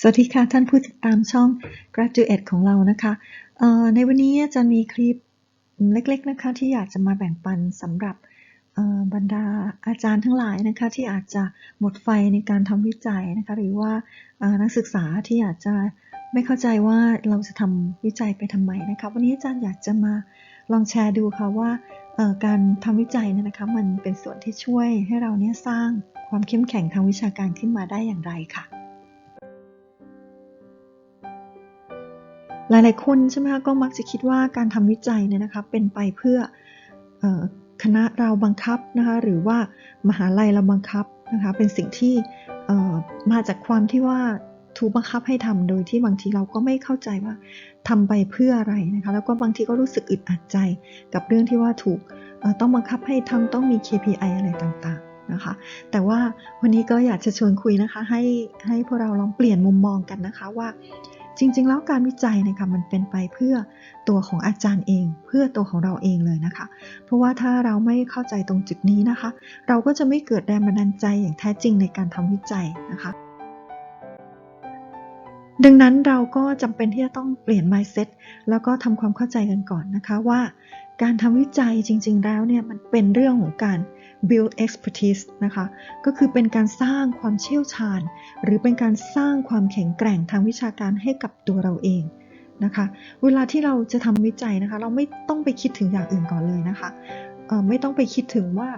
สวัสดีค่ะ ท่านผู้ติดตามช่อง Graduate ของเรานะคะ ในวันนี้จะมีคลิปเล็กๆนะคะที่อยากจะมาแบ่งปันสำหรับบรรดาอาจารย์ทั้งหลายนะคะที่อาจจะหมดไฟในการทำวิจัยนะคะหรือว่านักศึกษาที่อาจจะไม่เข้าใจว่าเราจะทำวิจัยไปทำไมนะคะวันนี้อาจารย์อยากจะมาลองแชร์ดูค่ะว่าการทำวิจัยเนี่ยนะคะมันเป็นส่วนที่ช่วยให้เราเนี่ยสร้างความเข้มแข็งทางวิชาการขึ้นมาได้อย่างไรค่ะ หลายๆคนใช่ไหมคะก็มักจะคิดว่าการทำวิจัยเนี่ยนะคะเป็นไปเพื่ออคณะเราบังคับนะคะหรือว่ามหาลัยเราบังคับนะคะเป็นสิ่งที่มาจากความที่ว่าถูกบังคับให้ทำโดยที่บางทีเราก็ไม่เข้าใจว่าทำไปเพื่ออะไรนะคะแล้วก็บางทีก็รู้สึกอึดอัดใจ กับเรื่องที่ว่าถูกต้องบังคับให้ทำต้องมี KPI อะไรต่างๆนะคะ แต่ว่าวันนี้ก็อยากจะชวนคุยนะคะให้ให้พวกเราลองเปลี่ยนมุมมองกันนะคะว่า จริงๆ แล้วการวิจัยนะคะมันเป็นไปเพื่อตัวของอาจารย์เอง เพื่อตัวของเราเองเลยนะคะ เพราะว่าถ้าเราไม่เข้าใจตรงจุดนี้นะคะ เราก็จะไม่เกิดแรงบันดาลใจอย่างแท้จริงในการทำวิจัยนะคะ ดังนั้นเราก็จำเป็นที่จะต้องเปลี่ยน mindset แล้วก็ทำความเข้าใจกันก่อนนะคะว่า การทำวิจัยจริง ๆ แล้วเนี่ยมันเป็นเรื่องของการ build expertise นะคะ ก็คือเป็นการสร้างความเชี่ยวชาญ หรือเป็นการสร้างความแข็งแกร่งทางวิชาการให้กับตัวเราเองนะคะ เวลาที่เราจะทำวิจัยนะคะ เราไม่ต้องไปคิดถึงอย่างอื่นก่อนเลยนะคะไม่ต้องไปคิดถึงว่า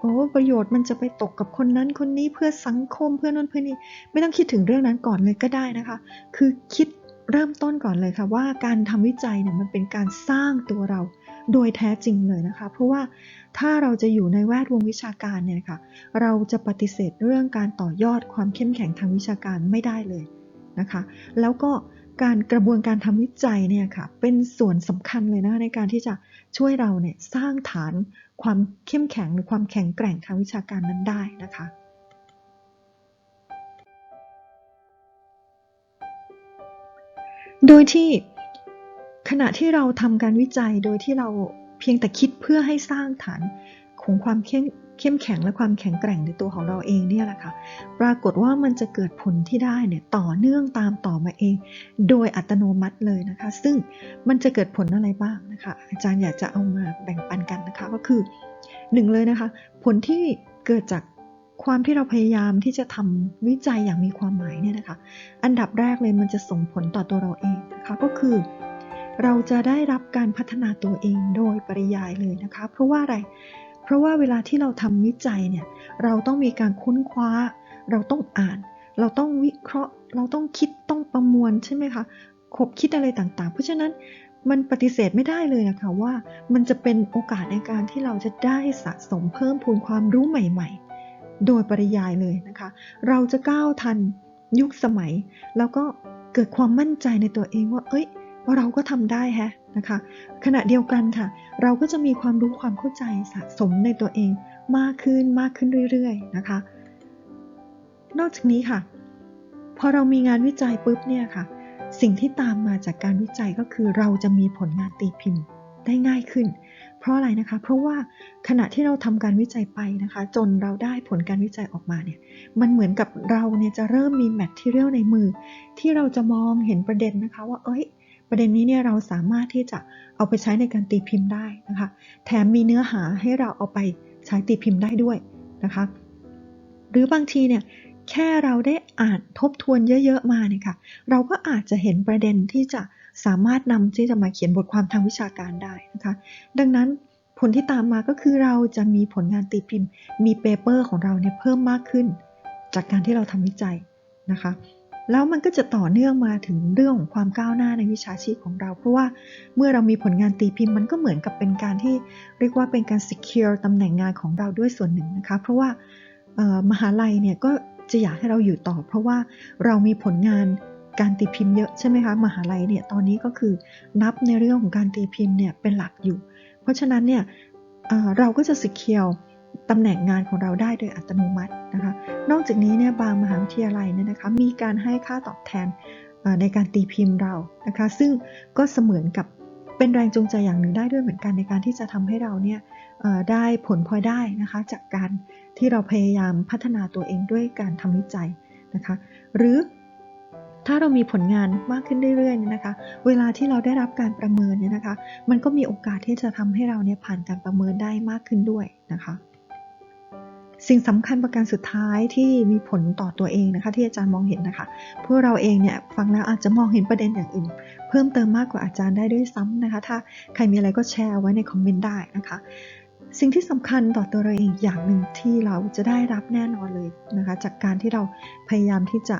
โอ้ประโยชน์มันจะไปตกกับคนนั้นคนนี้เพื่อสังคมเพื่อนนั่นเพื่อนนี่ไม่ต้องคิดถึงเรื่องนั้นก่อนเลยก็ได้นะคะ คือคิดเริ่มต้นก่อนเลยค่ะว่าการทำวิจัยเนี่ยมันเป็นการสร้างตัวเรา โดยแท้จริงเลยนะคะ เพราะว่าถ้าเราจะอยู่ในแวดวงวิชาการเนี่ยค่ะเราจะปฏิเสธเรื่องการต่อยอดความเข้มแข็งทางวิชาการไม่ได้เลยนะคะ แล้วก็การกระบวนการทำวิจัยเนี่ยค่ะเป็นส่วนสำคัญเลยนะในการที่จะช่วยเราเนี่ยสร้างฐานความเข้มแข็งหรือความแข็งแกร่งทางวิชาการนั้นได้นะคะโดยที่ ขณะที่เราทำการวิจัยโดยที่เราเพียงแต่คิดเพื่อให้สร้างฐานของความเข้มเข้มแข็งและความแข็งแกร่งในตัวของเราเองเนี่ยแหละค่ะ ปรากฏว่ามันจะเกิดผลที่ได้เนี่ยต่อเนื่องตามต่อมาเอง โดยอัตโนมัติเลยนะคะ ซึ่งมันจะเกิดผลอะไรบ้างนะคะ อาจารย์อยากจะเอามาแบ่งปันกันนะคะ ก็คือหนึ่งเลยนะคะ ผลที่เกิดจากความที่เราพยายามที่จะทำวิจัยอย่างมีความหมายเนี่ยนะคะ อันดับแรกเลยมันจะส่งผลต่อตัวเราเองนะคะ ก็คือ เราจะได้รับการพัฒนาตัวเองโดยปริยายเลยนะคะ เพราะว่าอะไร เพราะว่าเวลาที่เราทำวิจัยเนี่ย เราต้องมีการค้นคว้า เราต้องอ่าน เราต้องวิเคราะห์ เราต้องคิด ต้องประมวลใช่ไหมคะคบคิดอะไรต่างๆ เพราะฉะนั้นมันปฏิเสธไม่ได้เลยนะคะว่ามันจะเป็นโอกาสในการที่เราจะได้สะสมเพิ่มพูนความรู้ใหม่ๆ โดยปริยายเลยนะคะ เราจะก้าวทันยุคสมัย แล้วก็เกิดความมั่นใจในตัวเองว่า เอ้ย เราก็ทำได้ฮะนะคะ ขณะเดียวกันค่ะ เราก็จะมีความรู้ความเข้าใจสะสมในตัวเองมากขึ้นมากขึ้นเรื่อยๆนะคะ นอกจากนี้ค่ะ พอเรามีงานวิจัยปุ๊บเนี่ยค่ะ สิ่งที่ตามมาจากการวิจัยก็คือเราจะมีผลงานตีพิมพ์ได้ง่ายขึ้น เพราะอะไรนะคะ เพราะว่าขณะที่เราทำการวิจัยไปนะคะ จนเราได้ผลการวิจัยออกมาเนี่ย มันเหมือนกับเราเนี่ยจะเริ่มมีแมทที่เรียลในมือ ที่เราจะมองเห็นประเด็นนะคะว่า เอ้ย ประเด็นนี้เนี่ยเราสามารถที่จะเอาไปใช้ในการตีพิมพ์ได้นะคะ แถมมีเนื้อหาให้เราเอาไปใช้ตีพิมพ์ได้ด้วยนะคะ หรือบางทีเนี่ยแค่เราได้อ่านทบทวนเยอะๆมาเนี่ยค่ะ เราก็อาจจะเห็นประเด็นที่จะสามารถนำที่จะมาเขียนบทความทางวิชาการได้นะคะ ดังนั้นผลที่ตามมาก็คือเราจะมีผลงานตีพิมพ์ มีเปเปอร์ของเราเนี่ยเพิ่มมากขึ้น จากการที่เราทำวิจัยนะคะ แล้วมันก็จะต่อเนื่องมาถึงเรื่องของความก้าวหน้าในวิชาชีพของเรา เพราะว่าเมื่อเรามีผลงานตีพิมพ์มันก็เหมือนกับเป็นการที่เรียกว่าเป็นการ secure ตำแหน่งงานของเราด้วยส่วนหนึ่งนะคะ เพราะว่ามหาลัยเนี่ยก็จะอยากให้เราอยู่ต่อ เพราะว่าเรามีผลงานการตีพิมพ์เยอะใช่ไหมคะมหาลัยเนี่ยตอนนี้ก็คือนับในเรื่องของการตีพิมพ์เนี่ยเป็นหลักอยู่ เพราะฉะนั้นเนี่ยเอ่อเราก็จะ secure ตำแหน่งงานของเราได้โดยอัตโนมัตินะคะ นอกจากนี้เนี่ยบางมหาวิทยาลัยเนี่ยนะคะมีการให้ค่าตอบแทนในการตีพิมพ์เรานะคะ ซึ่งก็เสมือนกับเป็นแรงจูงใจอย่างหนึ่งได้ด้วยเหมือนกันในการที่จะทำให้เราเนี่ยได้ผลพลอยได้นะคะ จากการที่เราพยายามพัฒนาตัวเองด้วยการทำวิจัยนะคะ หรือถ้าเรามีผลงานมากขึ้นเรื่อยๆเนี่ยนะคะ เวลาที่เราได้รับการประเมินเนี่ยนะคะ มันก็มีโอกาสที่จะทำให้เราเนี่ยผ่านการประเมินได้มากขึ้นด้วยนะคะ สิ่งสำคัญประการสุดท้ายที่มีผลต่อตัวเองนะคะที่อาจารย์มองเห็นนะคะพวกเราเองเนี่ยฟังแล้วอาจจะมองเห็นประเด็นอย่างอื่น เพิ่มเติมมากกว่าอาจารย์ได้ด้วยซ้ำนะคะ ถ้าใครมีอะไรก็แชร์ไว้ในคอมเมนต์ได้นะคะ สิ่งที่สำคัญต่อตัวเราเองอย่างหนึ่งที่เราจะได้รับแน่นอนเลยนะคะ จากการที่เราพยายามที่จะ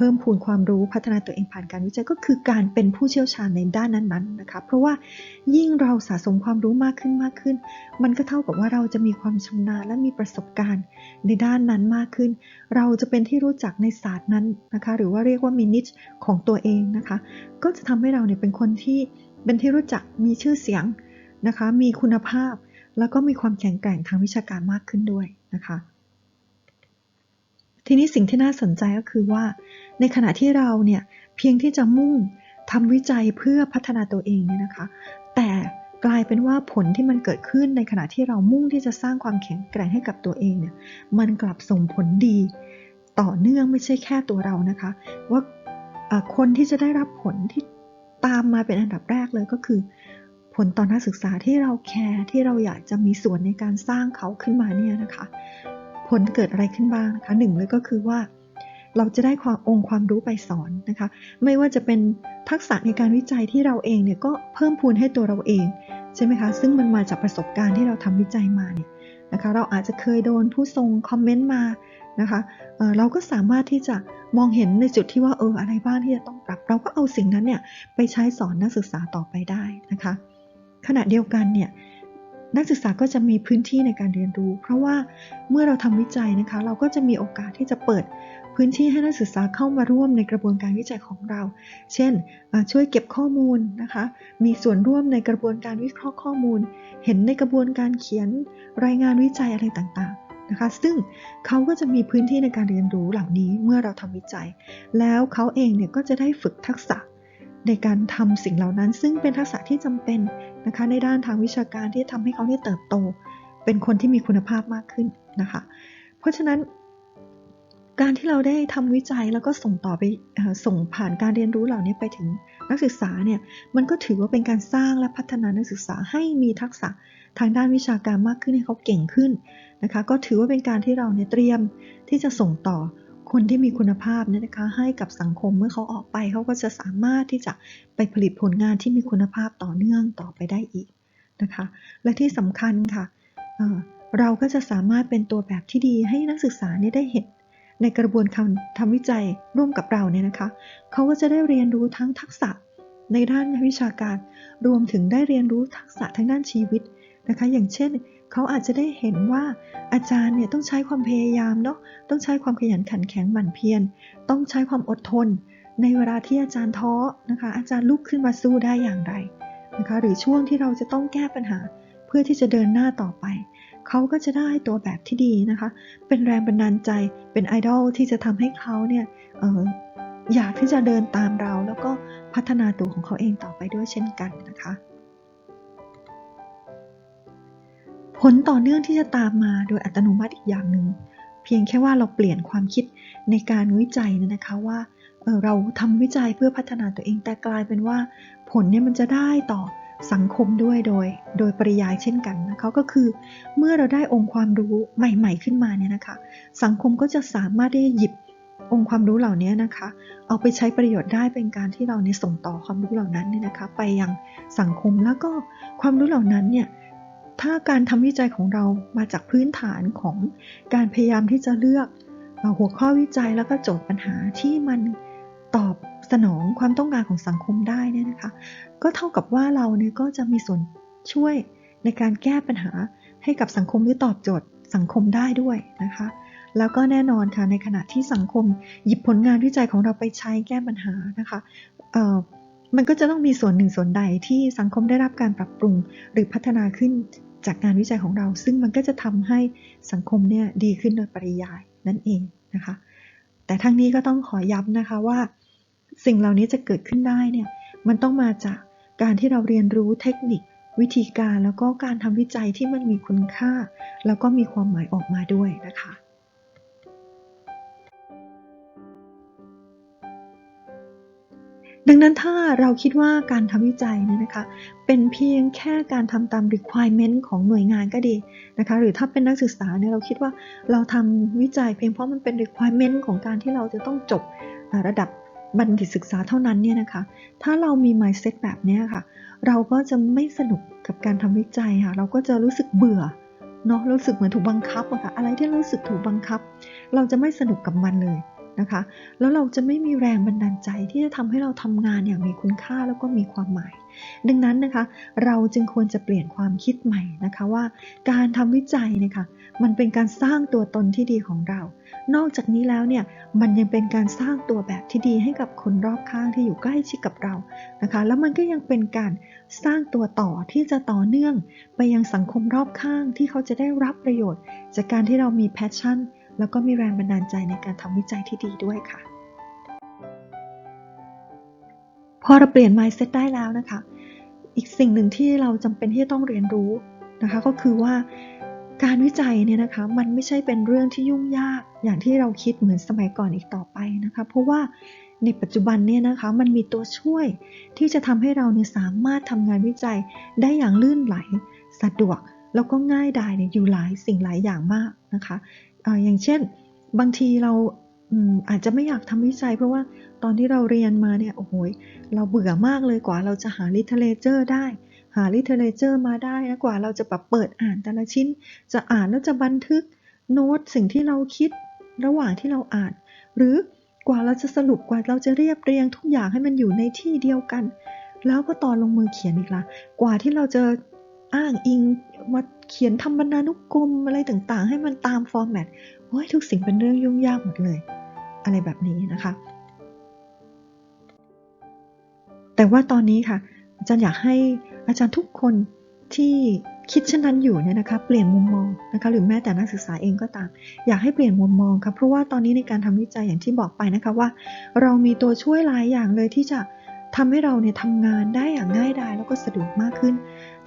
พิ่มพูนความรู้พัฒนาตัวเองผ่านการวิจัยก็คือการเป็นผู้เชี่ยวชาญในด้านนั้นๆนะคะ เพราะว่ายิ่งเราสะสมความรู้มากขึ้นมากขึ้น มันก็เท่ากับว่าเราจะมีความชำนาญและมีประสบการณ์ในด้านนั้นมากขึ้น เราจะเป็นที่รู้จักในศาสตร์นั้นนะคะ หรือว่าเรียกว่ามินิชของตัวเองนะคะ ก็จะทำให้เราเนี่ยเป็นคนที่เป็นที่รู้จักมีชื่อเสียงนะคะ มีคุณภาพ แล้วก็มีความแข็งแกร่งทางวิชาการมากขึ้นด้วยนะคะ ทีนี้สิ่งที่น่าสนใจก็คือว่า ในขณะที่เราเนี่ยเพียงที่จะมุ่งทำวิจัยเพื่อพัฒนาตัวเองเนี่ยนะคะ แต่กลายเป็นว่าผลที่มันเกิดขึ้นในขณะที่เรามุ่งที่จะสร้างความแข็งแกร่งให้กับตัวเองเนี่ย มันกลับส่งผลดีต่อเนื่องไม่ใช่แค่ตัวเรานะคะ ว่าคนที่จะได้รับผลที่ตามมาเป็นอันดับแรกเลยก็คือ ผลต่อนักศึกษาที่เราแคร์ที่เราอยากจะมีส่วนในการสร้างเขาขึ้นมาเนี่ยนะคะ ผลเกิดอะไรขึ้นบ้างนะคะหนึ่งเลยก็คือว่า เราจะได้ความองค์ความรู้ไปสอนนะคะ ไม่ว่าจะเป็นทักษะในการวิจัยที่เราเองเนี่ยก็เพิ่มพูนให้ตัวเราเองใช่ไหมคะ ซึ่งมันมาจากประสบการณ์ที่เราทำวิจัยมาเนี่ยนะคะ เราอาจจะเคยโดนผู้ทรงคอมเมนต์มานะคะเเราก็สามารถที่จะมองเห็นในจุดที่ว่าเอออะไรบ้างที่จะต้องปรับ เราก็เอาสิ่งนั้นเนี่ยไปใช้สอนนักศึกษาต่อไปได้นะคะ ขณะเดียวกันเนี่ย นักศึกษาก็จะมีพื้นที่ในการเรียนรู้ เพราะว่าเมื่อเราทำวิจัยนะคะ เราก็จะมีโอกาสที่จะเปิดพื้นที่ให้นักศึกษาเข้ามาร่วมในกระบวนการวิจัยของเรา เช่น ช่วยเก็บข้อมูลนะคะ มีส่วนร่วมในกระบวนการวิเคราะห์ข้อมูล เห็นในกระบวนการเขียนรายงานวิจัยอะไรต่างๆนะคะ ซึ่งเขาก็จะมีพื้นที่ในการเรียนรู้เหล่านี้เมื่อเราทำวิจัย แล้วเขาเองเนี่ยก็จะได้ฝึกทักษะ ในการทำสิ่งเหล่านั้น ซึ่งเป็นทักษะที่จำเป็นนะคะในด้านทางวิชาการที่ทำให้เขาได้เติบโต เป็นคนที่มีคุณภาพมากขึ้นนะคะ เพราะฉะนั้น การที่เราได้ทำวิจัยแล้วก็ส่งต่อไปส่งผ่านการเรียนรู้เหล่านี้ไปถึงนักศึกษาเนี่ยมันก็ถือว่าเป็นการสร้างและพัฒนานักศึกษาให้มีทักษะทางด้านวิชาการมากขึ้นให้เขาเก่งขึ้นนะคะ ก็ถือว่าเป็นการที่เราเนี่ยเตรียมที่จะส่งต่อ คนที่มีคุณภาพนะคะ ให้กับสังคมเมื่อเขาออกไปเขาก็จะสามารถที่จะไปผลิตผลงานที่มีคุณภาพต่อเนื่องต่อไปได้อีกนะคะ และที่สำคัญค่ะเเราก็จะสามารถเป็นตัวแบบที่ดีให้นักศึกษาเนี่ยได้เห็นในกระบวนการทำวิจัยร่วมกับเราเนี่ยนะคะ เขาก็จะได้เรียนรู้ทั้งทักษะในด้านวิชาการ รวมถึงได้เรียนรู้ทักษะทางด้านชีวิตนะคะ อย่างเช่น เขาอาจจะได้เห็นว่าอาจารย์เนี่ยต้องใช้ความพยายามเนาะต้องใช้ความขยันขันแข็งหมั่นเพียรต้องใช้ความอดทน ในเวลาที่อาจารย์ท้อนะคะ อาจารย์ลุกขึ้นมาสู้ได้อย่างไรนะคะ หรือช่วงที่เราจะต้องแก้ปัญหาเพื่อที่จะเดินหน้าต่อไปเขาก็จะได้ตัวแบบที่ดีนะคะ เป็นแรงบันดาลใจเป็นไอดอลที่จะทำให้เขาเนี่ยอออยากที่จะเดินตามเราแล้วก็พัฒนาตัวของเขาเองต่อไปด้วยเช่นกันนะคะ ผลต่อเนื่องที่จะตามมาโดยอัตโนมัติอีกอย่างหนึ่ง เพียงแค่ว่าเราเปลี่ยนความคิดในการวิจัยนะคะว่าเเราทำวิจัยเพื่อพัฒนาตัวเองแต่กลายเป็นว่า ผลเนี่ยมันจะได้ต่อสังคมด้วยโดย โดยปริยายเช่นกันนะคะก็คือเมื่อเราได้องค์ความรู้ใหม่ ๆ ขึ้นมาเนี่ยนะคะสังคมก็จะสามารถได้หยิบองค์ความรู้เหล่านี้นะคะ เอาไปใช้ประโยชน์ได้เป็นการที่เราเนี่ยส่งต่อความรู้เหล่านั้นเนี่ยนะคะ ไปยังสังคมแล้วก็ความรู้เหล่านั้นเนี่ย ถ้าการทำวิจัยของเรามาจากพื้นฐานของการพยายามที่จะเลือกหัวข้อวิจัยแล้วก็โจทย์ปัญหาที่มันตอบสนองความต้องการของสังคมได้เนี่ยนะคะ ก็เท่ากับว่าเราเนี่ยก็จะมีส่วนช่วยในการแก้ปัญหาให้กับสังคมหรือตอบโจทย์สังคมได้ด้วยนะคะ แล้วก็แน่นอนค่ะในขณะที่สังคมหยิบผลงานวิจัยของเราไปใช้แก้ปัญหานะคะมันก็จะต้องมีส่วนหนึ่งส่วนใดที่สังคมได้รับการปรับปรุงหรือพัฒนาขึ้น จากงานวิจัยของเรา ซึ่งมันก็จะทำให้สังคมเนี่ยดีขึ้นโดยปริยายนั่นเองนะคะ แต่ทั้งนี้ก็ต้องขอย้ำนะคะว่า สิ่งเหล่านี้จะเกิดขึ้นได้เนี่ยมันต้องมาจากการที่เราเรียนรู้เทคนิค วิธีการแล้วก็การทำวิจัยที่มันมีคุณค่า แล้วก็มีความหมายออกมาด้วยนะคะ ดังนั้นถ้าเราคิดว่าการทำวิจัยเนี่ยนะคะ เป็นเพียงแค่การทำตาม requirement ของหน่วยงานก็ดีนะคะ หรือถ้าเป็นนักศึกษาเนี่ยเราคิดว่าเราทำวิจัยเพียงเพราะมันเป็น requirement ของการที่เราจะต้องจบระดับบัณฑิตศึกษาเท่านั้นเนี่ยนะคะ ถ้าเรามี mindset แบบนี้ค่ะ เราก็จะไม่สนุกกับการทำวิจัยค่ะ เราก็จะรู้สึกเบื่อเนาะรู้สึกเหมือนถูกบังคับอะค่ะอะไรที่รู้สึกถูกบังคับ เราจะไม่สนุกกับมันเลย นะคะ แล้วเราจะไม่มีแรงบันดาลใจที่จะทำให้เราทำงานอย่างมีคุณค่าแล้วก็มีความหมาย ดังนั้นนะคะ เราจึงควรจะเปลี่ยนความคิดใหม่นะคะว่า การทำวิจัยเนี่ยค่ะมันเป็นการสร้างตัวตนที่ดีของเรา นอกจากนี้แล้วเนี่ยมันยังเป็นการสร้างตัวแบบที่ดีให้กับคนรอบข้างที่อยู่ใกล้ชิดกับเรานะคะ แล้วมันก็ยังเป็นการสร้างตัวต่อที่จะต่อเนื่อง ไปยังสังคมรอบข้างที่เขาจะได้รับประโยชน์ จากการที่เรามีแพชชั่น แล้วก็มีแรงบันดาลใจในการทำวิจัยที่ดีด้วยค่ะ พอเราเปลี่ยน mindset ได้แล้วนะคะ อีกสิ่งหนึ่งที่เราจำเป็นที่จะต้องเรียนรู้นะคะ ก็คือว่าการวิจัยเนี่ยนะคะมันไม่ใช่เป็นเรื่องที่ยุ่งยากอย่างที่เราคิดเหมือนสมัยก่อนอีกต่อไปนะคะ เพราะว่าในปัจจุบันเนี่ยนะคะมันมีตัวช่วยที่จะทำให้เราเนี่ยสามารถทำงานวิจัยได้อย่างลื่นไหล สะดวกแล้วก็ง่ายดายเนี่ยอยู่หลายสิ่งหลายอย่างมากนะคะ อย่างเช่น บางทีเราอาจจะไม่อยากทำวิจัย เพราะว่าตอนที่เราเรียนมาเนี่ยโอ้โหเราเบื่อมากเลยกว่าเราจะหาลิเทเลเจอร์ได้ หาลิเทเลเจอร์มาได้นะกว่าเราจะแบบเปิดอ่านแต่ละชิ้น จะอ่านแล้วจะบันทึกโน้ตสิ่งที่เราคิดระหว่างที่เราอ่าน หรือกว่าเราจะสรุปกว่าเราจะเรียบเรียงทุกอย่างให้มันอยู่ในที่เดียวกัน แล้วก็ตอนลงมือเขียนอีกละกว่าที่เราจะอ้างอิง มาเขียนทำบรรณานุกรมอะไรต่างๆ ให้มันตามฟอร์แมตโอ้ยทุกสิ่งเป็นเรื่องยุ่งยากหมดเลย อะไรแบบนี้นะคะ แต่ว่าตอนนี้ค่ะ อาจารย์อยากให้อาจารย์ทุกคนที่คิดเช่นนั้นอยู่เนี่ยนะคะ เปลี่ยนมุมมองนะคะ หรือแม้แต่นักศึกษาเองก็ตาม อยากให้เปลี่ยนมุมมองค่ะเพราะว่าตอนนี้ในการทำวิจัยอย่างที่บอกไปนะคะว่า เรามีตัวช่วยหลายอย่างเลยที่จะ ทำให้เราเนี่ยทำงานได้อย่างง่ายดายแล้วก็สะดวกมากขึ้น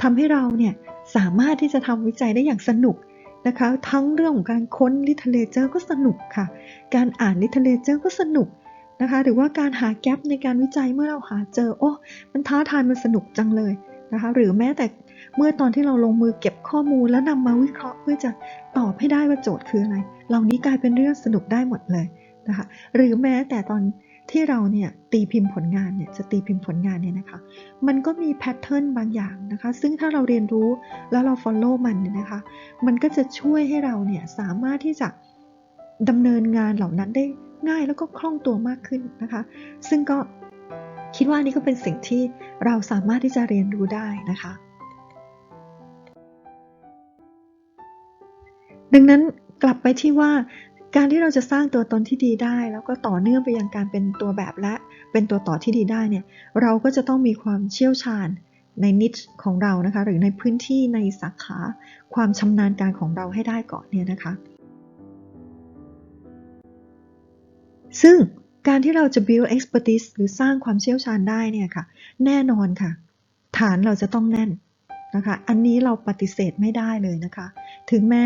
ทำให้เราเนี่ยสามารถที่จะทำวิจัยได้อย่างสนุกนะคะ ทั้งเรื่องของการค้นลิเทเลเจอร์ก็สนุกค่ะ การอ่านลิเทเลเจอร์ก็สนุกนะคะ หรือว่าการหาแกลบในการวิจัยเมื่อเราหาเจอ โอ้ มันท้าทายมันสนุกจังเลยนะคะ หรือแม้แต่เมื่อตอนที่เราลงมือเก็บข้อมูลแล้วนำมาวิเคราะห์เพื่อจะตอบให้ได้ว่าโจทย์คืออะไร เหล่านี้กลายเป็นเรื่องสนุกได้หมดเลยนะคะ หรือแม้แต่ตอน ที่เราเนี่ยตีพิมพ์ผลงานเนี่ยจะตีพิมพ์ผลงานเนี่ยนะคะ มันก็มีแพทเทิร์นบางอย่างนะคะ ซึ่งถ้าเราเรียนรู้แล้วเรา follow มันเนี่ยนะคะ มันก็จะช่วยให้เราเนี่ยสามารถที่จะดำเนินงานเหล่านั้นได้ง่ายแล้วก็คล่องตัวมากขึ้นนะคะ ซึ่งก็คิดว่านี่ก็เป็นสิ่งที่เราสามารถที่จะเรียนรู้ได้นะคะ ดังนั้นกลับไปที่ว่า การที่เราจะสร้างตัวตนที่ดีได้ แล้วก็ต่อเนื่องไปยังการเป็นตัวแบบและเป็นตัวต่อที่ดีได้เนี่ยเราก็จะต้องมีความเชี่ยวชาญในนิชของเรานะคะ หรือในพื้นที่ในสาขา ความชำนาญการของเราให้ได้ก่อนเนี่ยนะคะ ซึ่งการที่เราจะ build expertise หรือสร้างความเชี่ยวชาญได้เนี่ยค่ะ แน่นอนค่ะ ฐานเราจะต้องแน่น นะคะ อันนี้เราปฏิเสธไม่ได้เลยนะคะ ถึงแม้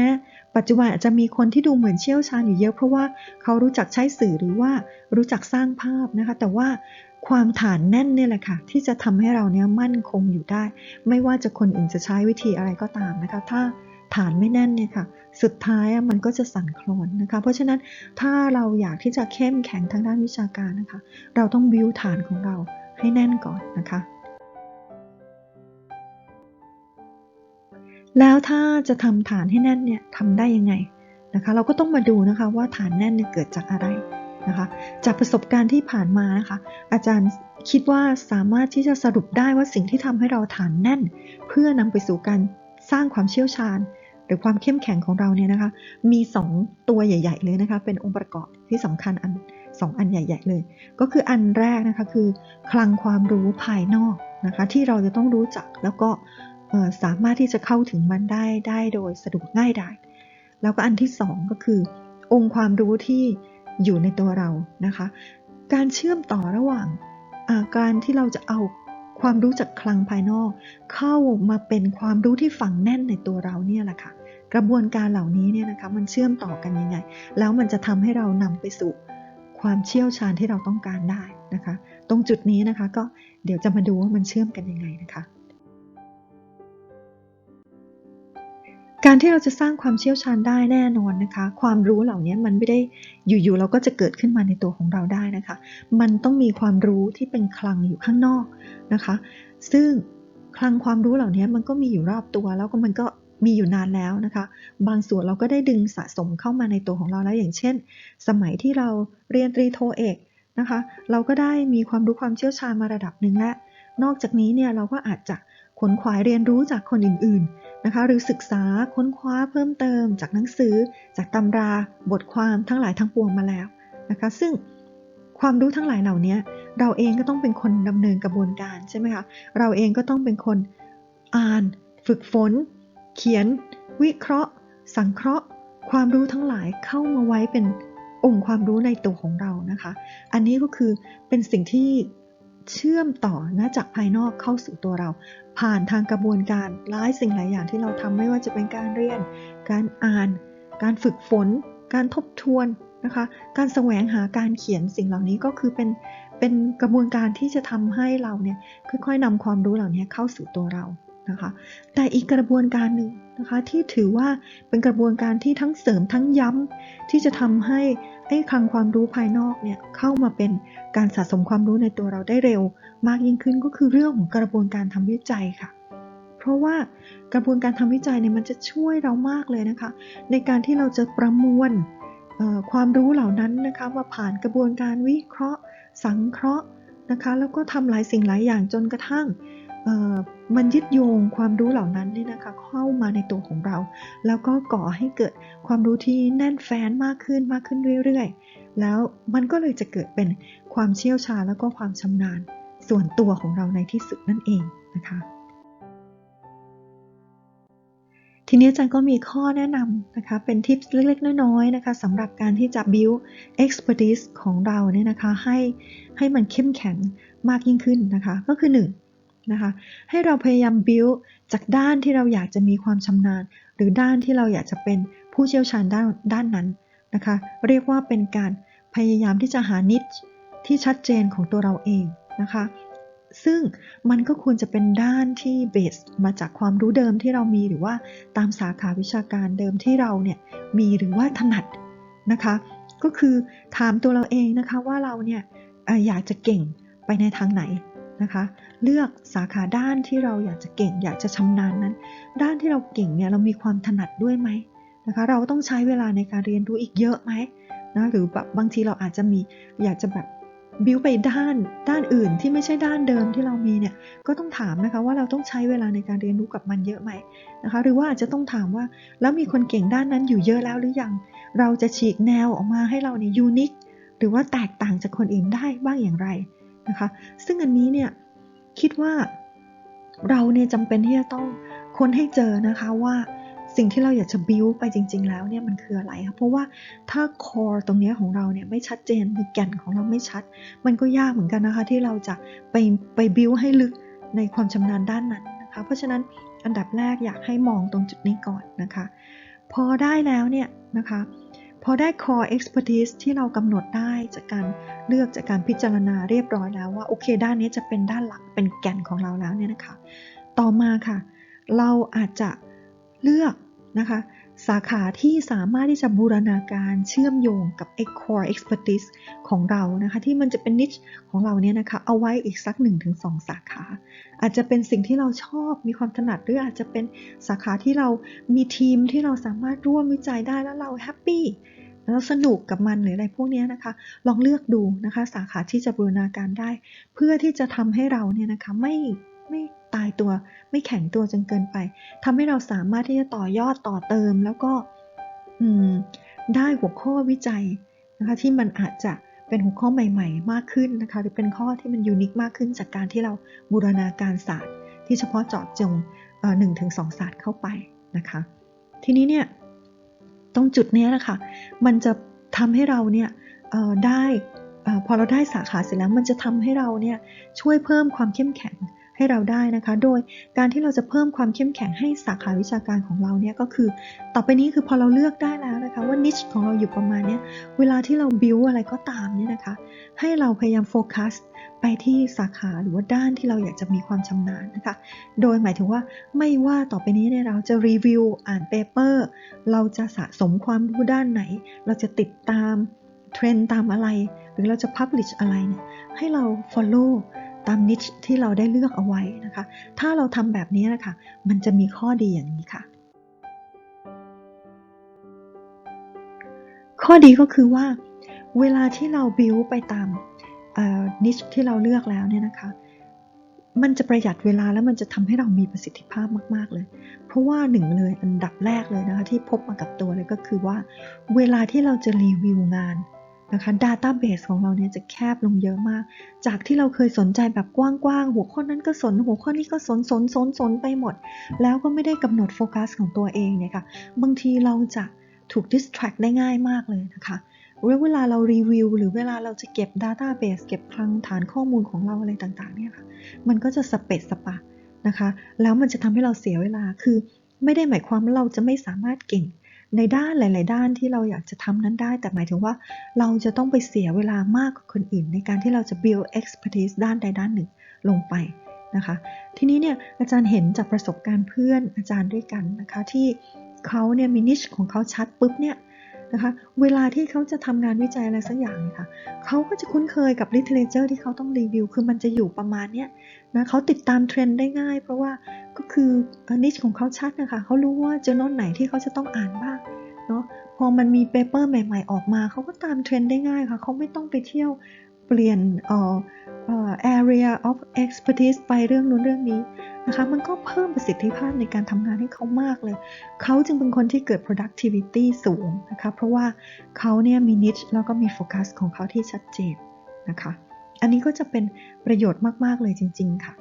ปัจจุบันอาจจะมีคนที่ดูเหมือนเชี่ยวชาญอยู่เยอะ เพราะว่าเขารู้จักใช้สื่อหรือว่ารู้จักสร้างภาพนะคะ แต่ว่าความฐานแน่นเนี่ยแหละค่ะ ที่จะทำให้เราเนี่ยมั่นคงอยู่ได้ ไม่ว่าจะคนอื่นจะใช้วิธีอะไรก็ตามนะคะ ถ้าฐานไม่แน่นเนี่ยค่ะ สุดท้ายมันก็จะสั่นคลอนนะคะ เพราะฉะนั้นถ้าเราอยากที่จะเข้มแข็งทางด้านวิชาการนะคะ เราต้องบิวฐานของเราให้แน่นก่อนนะคะ แล้วถ้าจะทำฐานให้แน่นเนี่ยทำได้ยังไงนะคะเราก็ต้องมาดูนะคะว่าฐานแน่นเนี่ยเกิดจากอะไรนะคะจากประสบการณ์ที่ผ่านมานะคะอาจารย์คิดว่าสามารถที่จะสรุปได้ว่าสิ่งที่ทำให้เราฐานแน่น เพื่อนำไปสู่การสร้างความเชี่ยวชาญ หรือความเข้มแข็งของเราเนี่ยนะคะมี 2 ตัวใหญ่ ๆ เลยนะคะเป็นองค์ประกอบที่สำคัญอันสองอันใหญ่ ๆ เลย ก็คืออันแรกนะคะคือ คลังความรู้ภายนอกนะคะที่เราจะต้องรู้จักแล้วก็ สามารถที่จะเข้าถึงมันได้ได้โดยสะดวกง่ายได้แล้วก็อันที่สองก็คือ องค์ความรู้ที่อยู่ในตัวเรานะคะ การเชื่อมต่อระหว่างการที่เราจะเอาความรู้จากคลังภายนอก เข้ามาเป็นความรู้ที่ฝังแน่นในตัวเราเนี่ยแหละค่ะ กระบวนการเหล่านี้เนี่ยนะคะมันเชื่อมต่อกันยังไง แล้วมันจะทำให้เรานำไปสู่ความเชี่ยวชาญที่เราต้องการได้นะคะ ตรงจุดนี้นะคะก็เดี๋ยวจะมาดูว่ามันเชื่อมกันยังไงนะคะ การที่เราจะสร้างความเชี่ยวชาญได้แน่นอนนะคะ ความรู้เหล่านี้มันไม่ได้อยู่ๆเราก็จะเกิดขึ้นมาในตัวของเราได้นะคะ มันต้องมีความรู้ที่เป็นคลังอยู่ข้างนอกนะคะ ซึ่งคลังความรู้เหล่านี้มันก็มีอยู่รอบตัวแล้วก็มันก็มีอยู่นานแล้วนะคะ บางส่วนเราก็ได้ดึงสะสมเข้ามาในตัวของเราแล้วอย่างเช่น สมัยที่เราเรียนตรีโทเอกนะคะ เราก็ได้มีความรู้ความเชี่ยวชาญมาระดับหนึ่งและ นอกจากนี้เนี่ยเราก็อาจจะขนขวายเรียนรู้จากคนอื่นๆ นะคะหรือศึกษาค้นคว้าเพิ่มเติมจากหนังสือ จากตำราบทความทั้งหลายทั้งปวงมาแล้วนะคะซึ่งความรู้ทั้งหลายเหล่านี้เราเองก็ต้องเป็นคนดำเนินกระบวนการใช่ไหมคะเราเองก็ต้องเป็นคนอ่านฝึกฝน เขียน วิเคราะห์ สังเคราะห์ ความรู้ทั้งหลายเข้ามาไว้เป็นองค์ความรู้ในตัวของเรานะคะ อันนี้ก็คือเป็นสิ่งที่ เชื่อมต่อนะจากภายนอกเข้าสู่ตัวเรา ผ่านทางกระบวนการหลายสิ่งหลายอย่างที่เราทำไม่ว่าจะเป็นการเรียน การอ่าน การฝึกฝน การทบทวนนะคะ การแสวงหาการเขียนสิ่งเหล่านี้ก็คือเป็นเป็นกระบวนการที่จะทำให้เราเนี่ยค่อยๆนำความรู้เหล่านี้เข้าสู่ตัวเรา นะคะ แต่อีกกระบวนการหนึ่งนะคะที่ถือว่าเป็นกระบวนการที่ทั้งเสริมทั้งย้ำที่จะทำให้ไอ้คลังความรู้ภายนอกเนี่ยเข้ามาเป็นการสะสมความรู้ในตัวเราได้เร็ว มากยิ่งขึ้นก็คือเรื่องของกระบวนการทำวิจัยค่ะ เพราะว่ากระบวนการทำวิจัยเนี่ยมันจะช่วยเรามากเลยนะคะ ในการที่เราจะประมวลความรู้เหล่านั้นนะคะมาผ่านกระบวนการวิเคราะห์ สังเคราะห์นะคะแล้วก็ทำหลายสิ่งหลายอย่างจนกระทั่ง มันยึดโยงความรู้เหล่านั้นนี่นะคะเข้ามาในตัวของเรา แล้วก็ก่อให้เกิดความรู้ที่แน่นแฟ้นมากขึ้นมากขึ้นเรื่อยๆ แล้วมันก็เลยจะเกิดเป็นความเชี่ยวชาญแล้วก็ความชำนาญส่วนตัวของเราในที่สุดนั่นเองนะคะทีนี้อาจารย์ก็มีข้อแนะนำนะคะ เป็นทิปเล็กๆ น้อยๆนะคะสำหรับการที่จะ build expertise ของเราเนี่ยนะคะให้ให้มันเข้มแข็งมากยิ่งขึ้นนะคะ ก็คือ 1 นะคะให้เราพยายาม build จากด้านที่เราอยากจะมีความชำนาญ หรือด้านที่เราอยากจะเป็นผู้เชี่ยวชาญด้านด้านนั้นนะคะ เรียกว่าเป็นการพยายามที่จะหานิชที่ชัดเจนของตัวเราเองนะคะ ซึ่งมันก็ควรจะเป็นด้านที่เบสมาจากความรู้เดิมที่เรามีหรือว่าตามสาขาวิชาการเดิมที่เราเนี่ยมีหรือว่าถนัดนะคะ ก็คือถามตัวเราเองนะคะว่าเราเนี่ยอยากจะเก่งไปในทางไหน นะคะ เลือกสาขาด้านที่เราอยากจะเก่ง อยากจะชำนาญนั้น ด้านที่เราเก่งเนี่ยเรามีความถนัดด้วยไหมนะคะ เราต้องใช้เวลาในการเรียนรู้อีกเยอะไหมนะหรือแบบบางทีเราอาจจะมีอยากจะแบบบิวไปด้านด้านอื่นที่ไม่ใช่ด้านเดิมที่เรามีเนี่ยก็ต้องถามนะคะว่าเราต้องใช้เวลาในการเรียนรู้กับมันเยอะไหมนะคะหรือว่าอาจจะต้องถามว่าแล้วมีคนเก่งด้านนั้นอยู่เยอะแล้วหรือยังเราจะฉีกแนวออกมาให้เราเนี่ยยูนิคหรือว่าแตกต่างจากคนอื่นได้บ้างอย่างไร นะคะ ซึ่งอันนี้เนี่ยคิดว่าเราเนี่ยจำเป็นที่จะต้องค้นให้เจอนะคะว่าสิ่งที่เราอยากจะบิวไปจริง ๆ แล้วเนี่ยมันคืออะไรคะเพราะว่าถ้าคอตรงนี้ของเราเนี่ยไม่ชัดเจนคือแก่นของเราไม่ชัด มันก็ยากเหมือนกันนะคะ ที่เราจะไปไปบิวให้ลึกในความชำนาญด้านนั้นนะคะ เพราะฉะนั้นอันดับแรกอยากให้มองตรงจุดนี้ก่อนนะคะ พอได้แล้วเนี่ยนะคะ พอได้ core expertise ที่เรากำหนดได้จากการเลือกจากการพิจารณาเรียบร้อยแล้วว่าโอเค ด้านนี้จะเป็นด้านหลักเป็นแก่นของเราแล้วเนี่ยนะคะ ต่อมาค่ะ เราอาจจะเลือกนะคะ สาขาที่สามารถที่จะบูรณาการเชื่อมโยงกับ core expertise ของเรานะคะ ที่มันจะเป็น niche ของเราเนี่ยนะคะ เอาไว้อีกสัก 1-2 สาขา อาจจะเป็นสิ่งที่เราชอบมีความถนัดหรืออาจจะเป็นสาขาที่เรามีทีมที่เราสามารถร่วมวิจัยได้แล้วเราแฮปปี้แล้วสนุกกับมันหรืออะไรพวกนี้นะคะ ลองเลือกดูนะคะ สาขาที่จะบูรณาการได้ เพื่อที่จะทำให้เราเนี่ยนะคะไม่ไม่ ตายตัว ไม่แข็งตัวจนเกินไปทำให้เราสามารถที่จะต่อยอดต่อเติม แล้วก็ได้หัวข้อวิจัยนะคะที่มันอาจจะเป็นหัวข้อใหม่ ๆ มากขึ้นนะคะหรือเป็นข้อที่มันยูนิคมากขึ้นจากการที่เราบูรณาการศาสตร์ ที่เฉพาะเจาะจงหนึ่งถึงสองศาสตร์เข้าไปนะคะ ทีนี้เนี่ยตรงจุดนี้แหละคะมันจะทำให้เราเนี่ยได้พอเราได้สาขาเสร็จแล้วมันจะทำให้เราเนี่ยช่วยเพิ่มความเข้มแข็ง ให้เราได้นะคะ โดยการที่เราจะเพิ่มความเข้มแข็งให้สาขาวิชาการของเราเนี่ยก็คือ ต่อไปนี้คือพอเราเลือกได้แล้วนะคะว่านิชของเราอยู่ประมาณเนี้ยเวลาที่เราบิวอะไรก็ตามเนี่ยนะคะ ให้เราพยายามโฟกัสไปที่สาขาหรือว่าด้านที่เราอยากจะมีความชำนาญนะคะ โดยหมายถึงว่าไม่ว่าต่อไปนี้เนี่ยเราจะรีวิวอ่านเปเปอร์เราจะสะสมความรู้ด้านไหน เราจะติดตามเทรนด์ตามอะไร หรือเราจะ publish อะไรเนี่ยให้เรา follow ตามนิชที่เราได้เลือกเอาไว้นะคะ ถ้าเราทำแบบนี้นะคะ มันจะมีข้อดีอย่างนี้ค่ะ ข้อดีก็คือว่า เวลาที่เราบิวไปตามนิชที่เราเลือกแล้วเนี่ยนะคะ มันจะประหยัดเวลาแล้วมันจะทำให้เรามีประสิทธิภาพมากๆเลย เพราะว่าหนึ่งเลยอันดับแรกเลยนะคะที่พบมากับตัวเลยก็คือว่า เวลาที่เราจะรีวิวงาน นะคะดัตต้าเบสของเราเนี่ยจะแคบลงเยอะมาก จากที่เราเคยสนใจแบบกว้างๆ หัวข้อนั้นก็สน หัวข้อนี้ก็สนสนสนสนไปหมด แล้วก็ไม่ได้กำหนดโฟกัสของตัวเองเนี่ยค่ะ บางทีเราจะถูกดิสแทรกได้ง่ายมากเลยนะคะเวลาเรารีวิว หรือเวลาเราจะเก็บ Database เก็บคลังฐานข้อมูลของเราอะไรต่างๆเนี่ยค่ะ มันก็จะสเปซสปะนะคะ แล้วมันจะทำให้เราเสียเวลา คือไม่ได้หมายความว่าเราจะไม่สามารถเก่ง ในด้านหลาย ๆ ด้านที่เราอยากจะทำนั้นได้ แต่หมายถึงว่าเราจะต้องไปเสียเวลามากกว่าคนอื่น ในการที่เราจะ build expertise ด้านใดด้านหนึ่งลงไปนะคะ ทีนี้เนี่ยอาจารย์เห็นจากประสบการณ์เพื่อนอาจารย์ด้วยกันนะคะที่เขาเนี่ยมินิชของเขาชัดปุ๊บเนี่ย นะคะ เวลาที่เขาจะทำงานวิจัยอะไรสักอย่างเนี่ยค่ะเขาก็จะคุ้นเคยกับ literature ที่เขาต้องรีวิว คือมันจะอยู่ประมาณเนี้ยนะเขาติดตามเทรนด์ได้ง่าย เพราะว่าก็คือนิชของเขาชัดนะคะเขารู้ว่าจะนอนไหนที่เขาจะต้องอ่านบ้างเนาะพอมันมีเปเปอร์ใหม่ๆ ออกมาเขาก็ตามเทรนด์ได้ง่ายค่ะเขาไม่ต้องไปเที่ยวเปลี่ยนเอ่อ area of expertise ไปเรื่องนู้นเรื่องนี้ นะคะ มันก็เพิ่มประสิทธิภาพในการทำงานให้เขามากเลย เขาจึงเป็นคนที่เกิด productivity สูงนะคะ เพราะว่าเขาเนี่ยมี niche แล้วก็มีโฟกัสของเขาที่ชัดเจนนะคะ อันนี้ก็จะเป็นประโยชน์มาก ๆ เลยจริง ๆ ค่ะ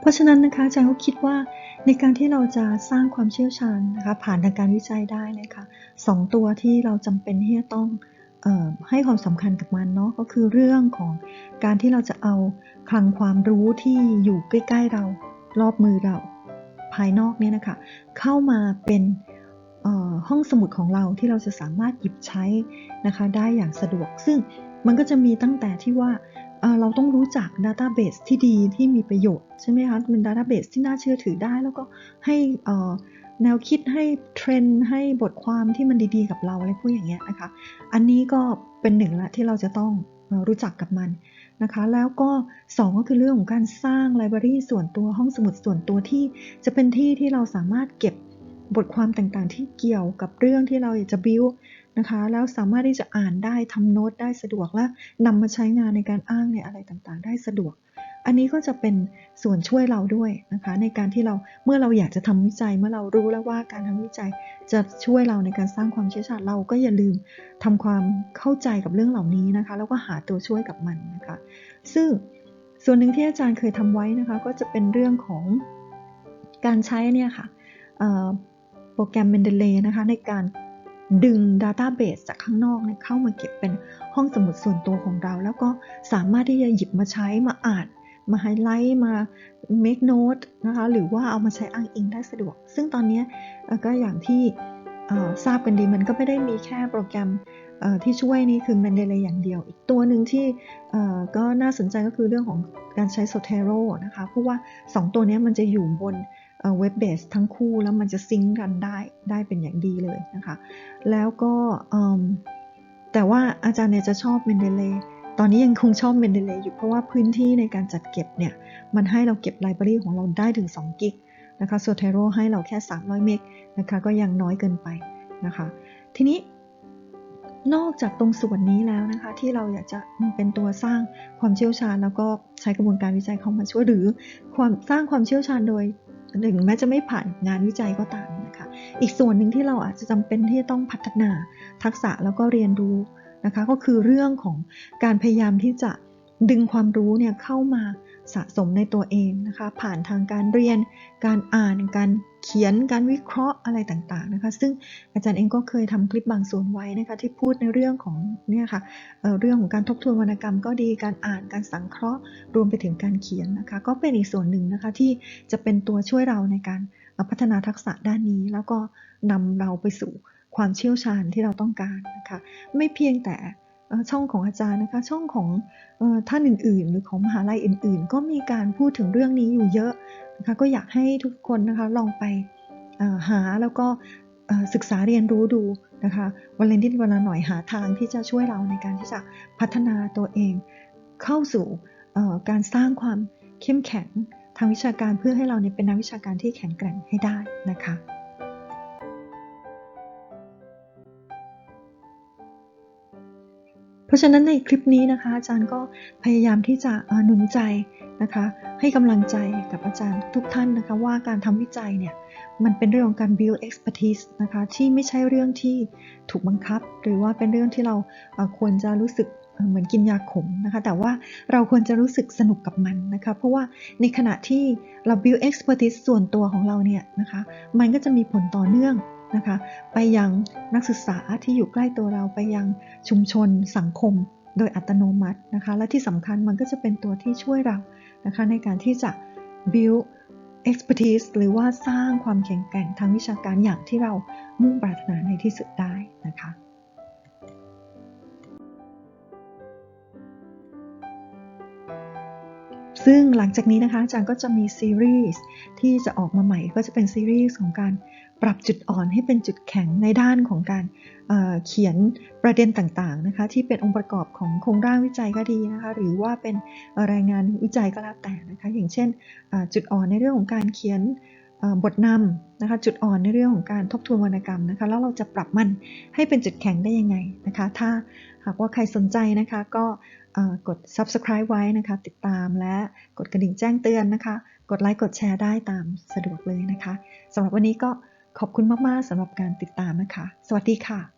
เพราะฉะนั้นนะคะอาจารย์ก็คิดว่าในการที่เราจะสร้างความเชี่ยวชาญนะคะผ่านทางการวิจัยได้นะคะสองตัวที่เราจำเป็นที่จะต้อง ให้ความสำคัญกับมันเนาะก็คือเรื่องของการที่เราจะเอาคลังความรู้ที่อยู่ใกล้ ๆเรารอบมือเราภายนอกเนี่ยนะคะเข้ามาเป็นห้องสมุดของเราที่เราจะสามารถหยิบใช้นะคะได้อย่างสะดวก ซึ่งมันก็จะมีตั้งแต่ที่ว่าเราต้องรู้จัก Database ที่ดีที่มีประโยชน์ใช่ไหมคะเป็น Database ที่น่าเชื่อถือได้ แล้วก็ให้ แนวคิดให้เทรนด์ให้บทความที่มันดีๆ กับเราอะไรพวกอย่างเงี้ยนะคะ อันนี้ก็เป็นหนึ่งละที่เราจะต้องรู้จักกับมันนะคะ แล้วก็ 2 ก็คือเรื่องของการสร้างไลบรารีส่วนตัวห้องสมุดส่วนตัวที่จะเป็นที่ที่เราสามารถเก็บบทความต่างๆ ที่เกี่ยวกับเรื่องที่เราอยากจะบิวนะคะแล้วสามารถที่จะอ่านได้ทำโน้ตได้สะดวกและนำมาใช้งานในการอ้างในอะไรต่างๆ ได้สะดวก อันนี้ก็จะเป็นส่วนช่วยเราด้วยนะคะในการที่เราเมื่อเราอยากจะทำวิจัยเมื่อเรารู้แล้วว่าการทำวิจัยจะช่วยเราในการสร้างความเชี่ยวชาญเราก็อย่าลืมทำความเข้าใจกับเรื่องเหล่านี้นะคะ แล้วก็หาตัวช่วยกับมันนะคะ ซึ่งส่วนหนึ่งที่อาจารย์เคยทำไว้นะคะ ก็จะเป็นเรื่องของการใช้เนี่ยค่ะโปรแกรม Mendeley นะคะในการดึง Database จากข้างนอกเข้ามาเก็บเป็นห้องสมุดส่วนตัวของเรา แล้วก็สามารถที่จะหยิบมาใช้มาอ่าน มาไฮไลท์มา make note นะคะ หรือว่าเอามาใช้อ้างอิงได้สะดวก ซึ่งตอนนี้ก็อย่างที่ทราบกันดีมันก็ไม่ได้มีแค่โปรแกรมที่ช่วยนี่คือ Mendeley อย่างเดียว อีกตัวหนึ่งที่ก็น่าสนใจก็คือเรื่องของการใช้ Zotero นะคะ เพราะว่า 2 ตัวนี้มันจะอยู่บนเว็บเบสทั้งคู่แล้วมันจะซิงกันได้ได้เป็นอย่างดีเลยนะคะ แล้วก็แต่ว่าอาจารย์เนี่ยจะชอบ Mendeley ตอนนี้ยังคงชอบเมนเดเลย์อยู่เพราะว่าพื้นที่ในการจัดเก็บเนี่ย มันให้เราเก็บไลบรารีของเราได้ถึง 2 กิกนะคะโซเทโรให้เราแค่ 300 เมกนะคะ ก็ยังน้อยเกินไปนะคะ ทีนี้นอกจากตรงส่วนนี้แล้วนะคะ ที่เราอยากจะเป็นตัวสร้างความเชี่ยวชาญ แล้วก็ใช้กระบวนการวิจัยเข้ามาช่วยหรือความสร้างความเชี่ยวชาญโดยหนึ่งแม้จะไม่ผ่านงานวิจัยก็ตามนะคะ อีกส่วนหนึ่งที่เราอาจจะจำเป็นที่ต้องพัฒนาทักษะแล้วก็เรียนรู้ นะคะก็คือเรื่องของการพยายามที่จะดึงความรู้เนี่ยเข้ามาสะสมในตัวเองนะคะผ่านทางการเรียน การอ่าน การเขียน การวิเคราะห์อะไรต่างๆนะคะซึ่งอาจารย์เองก็เคยทำคลิปบางส่วนไว้นะคะที่พูดในเรื่องของเนี่ยค่ะเเรื่องของการทบทวนวรรณกรรมก็ดีการอ่านการสังเคราะห์ รวมไปถึงการเขียนนะคะก็เป็นอีกส่วนหนึ่งนะคะที่จะเป็นตัวช่วยเราในการพัฒนาทักษะด้านนี้ แล้วก็นำเราไปสู่ ความเชี่ยวชาญที่เราต้องการนะคะไม่เพียงแต่ช่องของอาจารย์นะคะช่องของอท่านอื่นๆ หรือของมหาลัยอื่น ๆ ก็มีการพูดถึงเรื่องนี้อยู่เยอะนะคะก็อยากให้ทุกคนนะคะลองไปหาแล้วก็ศึกษาเรียนรู้ดูนะคะวันเล่นที่วันละหน่อยหาทางที่จะช่วยเราในการที่จะพัฒนาตัวเอง เข้าสู่การสร้างความเข้มแข็งทางวิชาการเพื่อให้เราเเป็นนักวิชาการที่แข็งแกร่งให้ได้นะคะ เพราะฉะนั้นในคลิปนี้นะคะ อาจารย์ก็พยายามที่จะหนุนใจนะคะ ให้กำลังใจกับอาจารย์ทุกท่านนะคะ ว่าการทำวิจัยเนี่ยมันเป็นเรื่องของการ build expertise นะคะที่ไม่ใช่เรื่องที่ถูกบังคับ หรือว่าเป็นเรื่องที่เราควรจะรู้สึกเอ่อเหมือนกินยาขมนะคะแต่ว่าเราควรจะรู้สึกสนุกกับมันนะคะเพราะว่าในขณะที่เรา build expertise ส่วนตัวของเราเนี่ยนะคะมันก็จะมีผลต่อเนื่อง นะคะ ไปยังนักศึกษาที่อยู่ใกล้ตัวเราไปยังชุมชนสังคมโดยอัตโนมัตินะคะ และที่สำคัญมันก็จะเป็นตัวที่ช่วยเรานะคะในการที่จะ build expertise หรือว่าสร้างความแข็งแกร่งทางวิชาการอย่างที่เรามุ่งปรารถนาในที่สุดได้นะคะ ซึ่งหลังจากนี้นะคะอาจารย์ก็จะมีซีรีส์ที่จะออกมาใหม่ก็จะเป็นซีรีส์ของการปรับจุดอ่อนให้เป็นจุดแข็งในด้านของการเเขียนประเด็นต่างๆนะคะที่เป็นองค์ประกอบของโครงร่างวิจัยก็ดีนะคะหรือว่าเป็นอ่อรายงานวิจัยก็แล้วแต่นะคะอย่างเช่นจุดอ่อนในเรื่องของการเขียน บทนำนะคะจุดอ่อนในเรื่องของการทบทวนวรรณกรรมนะคะแล้วเราจะปรับมันให้เป็นจุดแข็งได้ยังไงนะคะ ถ้าหากว่าใครสนใจนะคะก็กด subscribe ไว้นะคะ ติดตามและกดกระดิ่งแจ้งเตือนนะคะ กดไลค์กดแชร์ได้ตามสะดวกเลยนะคะสำหรับวันนี้ก็ขอบคุณมาก ๆสำหรับการติดตามนะคะ สวัสดีค่ะ